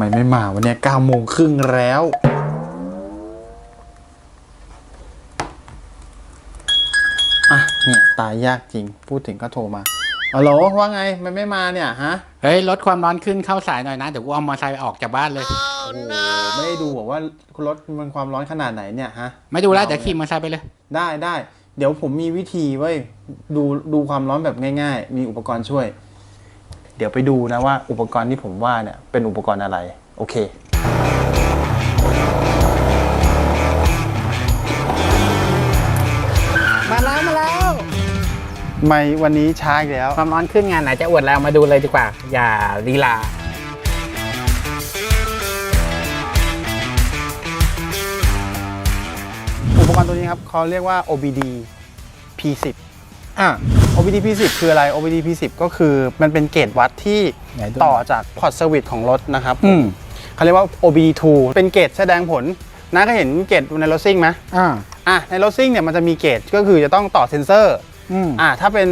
มไม่มาวันนี้เก้าโมงครึ่งแล้ว อะ เนี่ย ตายยากจริง พูดถึงก็โทรมาฮัลโหลว่าไงทำไม่ไม่มาเนี่ยฮะ เฮ้ย ลดความร้อนขึ้นเข้าสายหน่อยนะ เดี๋ยวกูเอามอเตอร์ไซค์ออกจากบ้านเลย โอ้โหไม่ได้ดูบอกว่ารถมันความร้อนขนาดไหนเนี่ยฮะ ไม่ดูแล้วเดี๋ยวขี่มอเตอร์ไซค์ไปเลย ได้ได้ เดี๋ยวผมมีวิธีไว้ย ดูดูความร้อนแบบง่าย ๆ มีอุปกรณ์ช่วยเดี๋ยวไปดูนะว่าอุปกรณ์ที่ผมว่าเนี่ยเป็นอุปกรณ์อะไร โอเคมาแล้วมาแล้วไม่วันนี้ช้าอีกแล้ว ความร้อนขึ้นงานไหนจะอวดแล้วมาดูเลยดีกว่า อย่าลีลา อุปกรณ์ตัวนี้ครับเขาเรียกว่า OBD P10 อะ OBD P10 คืออะไร OBD P10 ก็คือมันเป็นเกจวัดที่ไหนดู ต่อจากพอร์ตเซอร์วิสของรถนะครับอืมเขาเรียกว่า OBD2 เป็นเกจแสดงผลนะก็เห็นเกจในรถซิ่งไหมอ่าอะในรถซิ่งเนี่ยมันจะมีเกจก็คือจะต้องต่อเซ็นเซอร์ อืมอะถ้าเป็น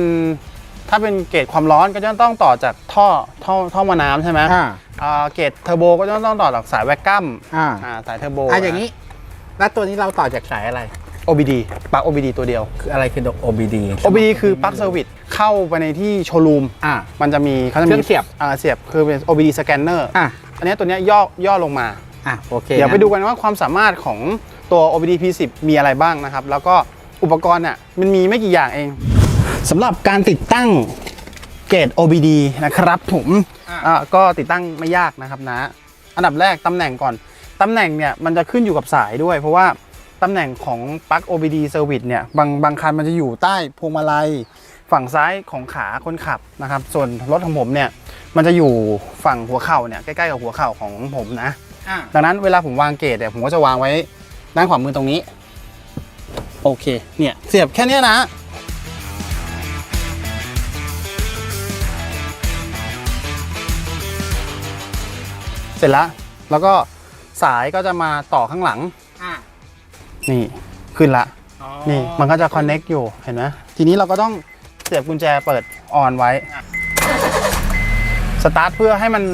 ถ้าเป็นเกจความร้อนก็จะต้องต่อจากท่อท่อท่อมาน้ำใช่ไหมอ่าอ่าเกจเทอร์โบก็จะต้องต่อจากสายแวคกัมอ่าอ่าสายเทอร์โบอะอย่างนี้ แล้วตัวนี้เราต่อจากสายอะไร OBD ปลั๊ก OBD ตัวเดียว คืออะไรคือ OBD OBD คือปลั๊กเซอร์วิสเข้าไปในที่โชว์รูมอ่ามันจะมีเขาจะเครื่มีองเสียบ อ่าเสียบคือเป็น OBD สแกนเนอร์อะอันเนี้ยตัวเนี้ยย่อย่อลงมา อะโอเคเดี๋ยวไปนะดูกันว่าความสามารถของตัว OBD P10 มีอะไรบ้างนะครับ แล้วก็อุปกรณ์เนี่ยมันมีไม่กี่อย่างเองสำหรับการติดตั้งเกต OBD นะครับผมอ่าก็ติดตั้งไม่ยากนะครับนะ อันดับแรกตำแหน่งก่อนตำแหน่งเนี่ยมันจะขึ้นอยู่กับสายด้วย เพราะว่า ตำแหน่งของปลั๊ก OBD Service เนี่ยบางบางคันมันจะอยู่ใต้พวงมาลัยฝั่งซ้ายของขาคนขับนะครับ ส่วนรถของผมเนี่ยมันจะอยู่ฝั่งหัวเข่าเนี่ยใกล้ๆกับหัวเข่าของผมนะ อะดังนั้นเวลาผมวางเกจเนี่ยผมก็จะวางไว้ด้านขวามือตรงนี้ โอเค เนี่ยเสียบแค่เนี้ยนะ เสร็จแล้ว แล้วก็สายก็จะมาต่อข้างหลังอะ นี่ขึ้นละ อ๋อนี่มันก็จะคอนเน็กอยู่เห็นไหมทีนี้เราก็ต้องเสียบกุญแจเปิดออนไว้สตาร์ทเพื่อให้มัน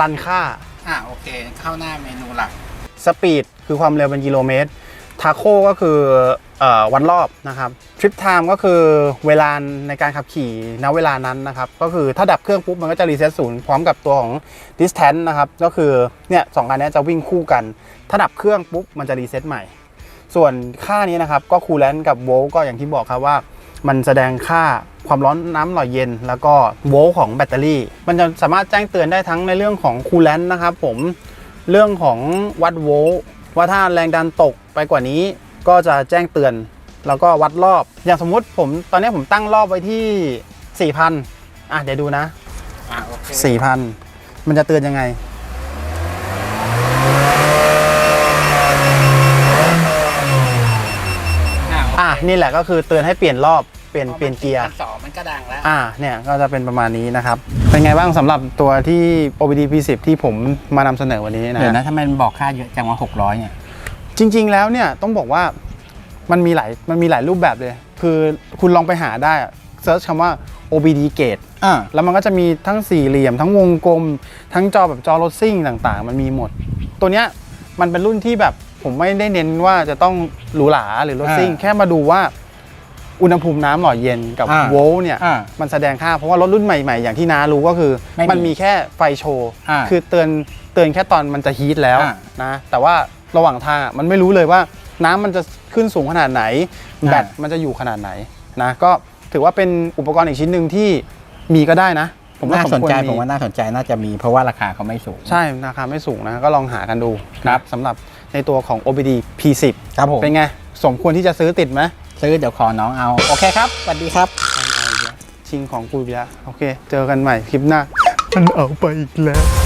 รันค่าอะโอเค เข้าหน้าเมนูหลัก สปีดคือความเร็วเป็นกิโลเมตรทาโคก็คือเออวันรอบนะครับทริปไทม์ก็คือเวลาในการขับขี่ณเวลานั้นนะครับ ก็คือถ้าดับเครื่องปุ๊บมันก็จะรีเซ็ตศูนย์พร้อมกับตัวของ distance นะครับ ก็คือเนี่ยสองอันเนี้ยจะวิ่งคู่กัน ถ้าดับเครื่องปุ๊บมันจะรีเซ็ตใหม่ ส่วนค่านี้นะครับก็คูลแลนต์กับโวลต์ก็อย่างที่บอกครับว่า มันแสดงค่าความร้อนน้ำหล่อเย็น แล้วก็โวลต์ของแบตเตอรี่ มันจะสามารถแจ้งเตือนได้ทั้งในเรื่องของคูลแลนต์นะครับผมเรื่องของวัดโวลต์ว่าถ้าแรงดันตกไปกว่านี้ก็จะแจ้งเตือน แล้วก็วัดรอบ อย่างสมมุติผมตอนนี้ผมตั้งรอบไว้ที่ 4,000อะเดี๋ยวดูนะอะโอเค4,000 มันจะเตือนยังไง อะ อะ นี่แหละก็คือเตือนให้เปลี่ยนรอบเปลี่ยนเปลี่ยนเกียร์ สองมันก็ดังแล้ว อ่า เนี่ย ก็จะเป็นประมาณนี้นะครับ เป็นไงบ้างสำหรับตัวที่ OBD P10 ที่ผมมานำเสนอวันนี้นะเดี๋ยวฮะนะทำไมมันบอกค่าเยอะจังว่า600 เนี่ย จริง ๆ แล้วเนี่ย ต้องบอกว่ามันมีหลาย มันมีหลายรูปแบบเลย คือคุณลองไปหาได้เซิร์ชคำว่า OBD gate อ่า แล้วมันก็จะมีทั้งสี่เหลี่ยม ทั้งวงกลม ทั้งจอแบบจอรถซิ่งต่างๆ มันมีหมด ตัวเนี้ยมันเป็นรุ่นที่แบบ ผมไม่ได้เน้นว่าจะต้องหรูหราหรือรถซิ่งอ่าแค่มาดูว่าอุณหภูมิน้ำหล่อเย็นกับอ่าโวลต์เนี่ยอ่ามันแสดงค่าเพราะว่ารถรุ่นใหม่ๆ อย่างที่น้ารู้ก็คือ ไม่มีมันมีแค่ไฟโชว์อ่าคือเตือนเตือนแค่ตอนมันจะฮีทแล้วอ่านะแต่ว่าระหว่างทางอะมันไม่รู้เลยว่าน้ำมันจะขึ้นสูงขนาดไหนอ่าแบตมันจะอยู่ขนาดไหนนะก็ถือว่าเป็นอุปกรณ์อีกชิ้นหนึ่งที่มีก็ได้นะ ผมว่าน่าสนใจควร ผมว่าน่าสนใจน่าจะมีเพราะว่าราคาเขาไม่สูง ใช่ราคาไม่สูงนะ ก็ลองหากันดูครับ สำหรับ ในตัวของ OBD P10 ครับผมเป็นไง สมควรที่จะซื้อติดไหมซื้อเดี๋ยวขอน้องเอา โอเคครับสวัสดีครับ ชิงของกูอีกแล้ว โอเค เจอกันใหม่คลิปหน้า มันเอาไปอีกแล้ว